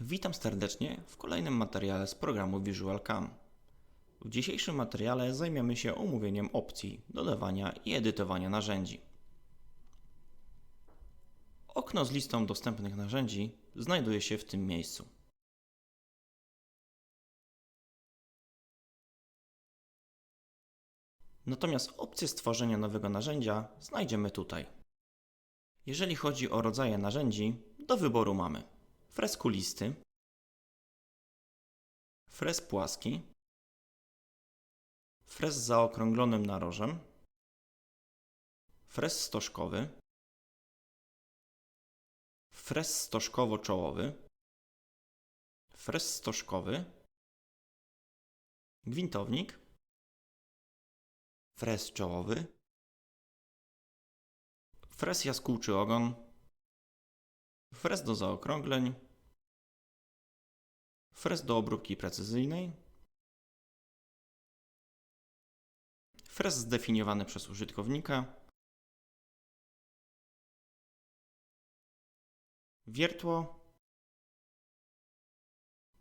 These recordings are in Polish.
Witam serdecznie w kolejnym materiale z programu Visual Cam. W dzisiejszym materiale zajmiemy się omówieniem opcji dodawania i edytowania narzędzi. Okno z listą dostępnych narzędzi znajduje się w tym miejscu. Natomiast opcję stworzenia nowego narzędzia znajdziemy tutaj. Jeżeli chodzi o rodzaje narzędzi, do wyboru mamy frez kulisty, frez płaski, frez z zaokrąglonym narożem, frez stożkowy, frez stożkowo-czołowy, frez stożkowy, gwintownik, frez czołowy, frez jaskółczy ogon, frez do zaokrągleń, frez do obróbki precyzyjnej, frez zdefiniowany przez użytkownika, wiertło,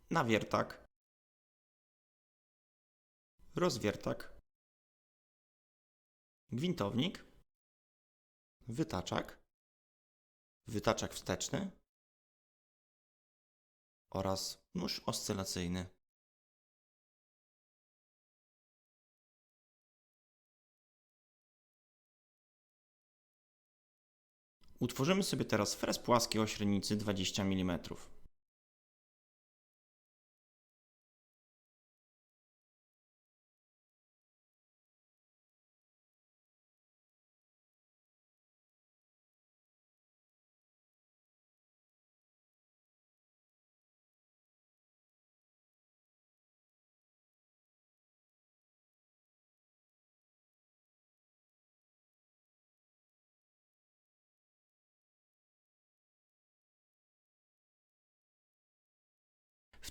nawiertak, rozwiertak, gwintownik, wytaczak, wytaczak wsteczny oraz nóż oscylacyjny. Utworzymy sobie teraz frez płaski o średnicy 20 mm.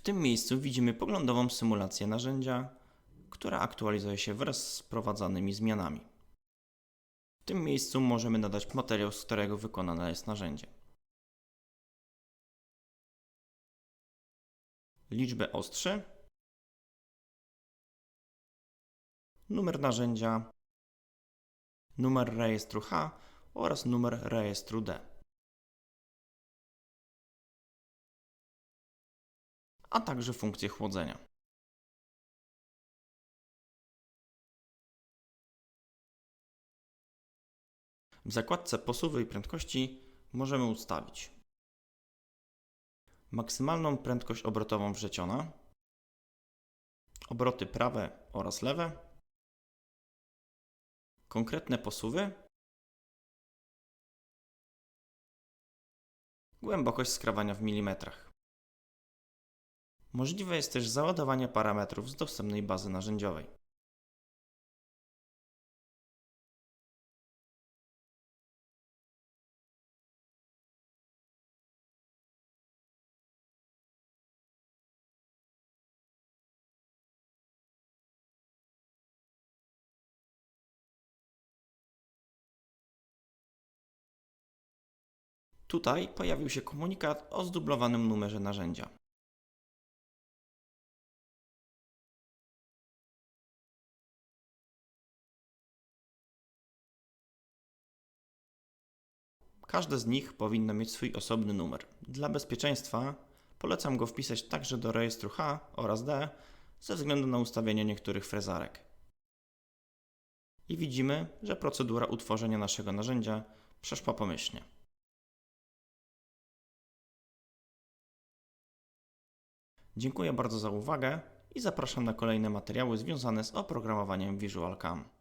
Tym miejscu widzimy poglądową symulację narzędzia, która aktualizuje się wraz z wprowadzanymi zmianami. W tym miejscu możemy nadać materiał, z którego wykonane jest narzędzie. Liczbę ostrzy, numer narzędzia, numer rejestru H oraz numer rejestru D. a także funkcję chłodzenia. W zakładce posuwy i prędkości możemy ustawić maksymalną prędkość obrotową wrzeciona, obroty prawe oraz lewe, konkretne posuwy, głębokość skrawania w milimetrach. Możliwe jest też załadowanie parametrów z dostępnej bazy narzędziowej. Tutaj pojawił się komunikat o zdublowanym numerze narzędzia. Każde z nich powinno mieć swój osobny numer. Dla bezpieczeństwa polecam go wpisać także do rejestru H oraz D ze względu na ustawienie niektórych frezarek. I widzimy, że procedura utworzenia naszego narzędzia przeszła pomyślnie. Dziękuję bardzo za uwagę i zapraszam na kolejne materiały związane z oprogramowaniem Visual Cam.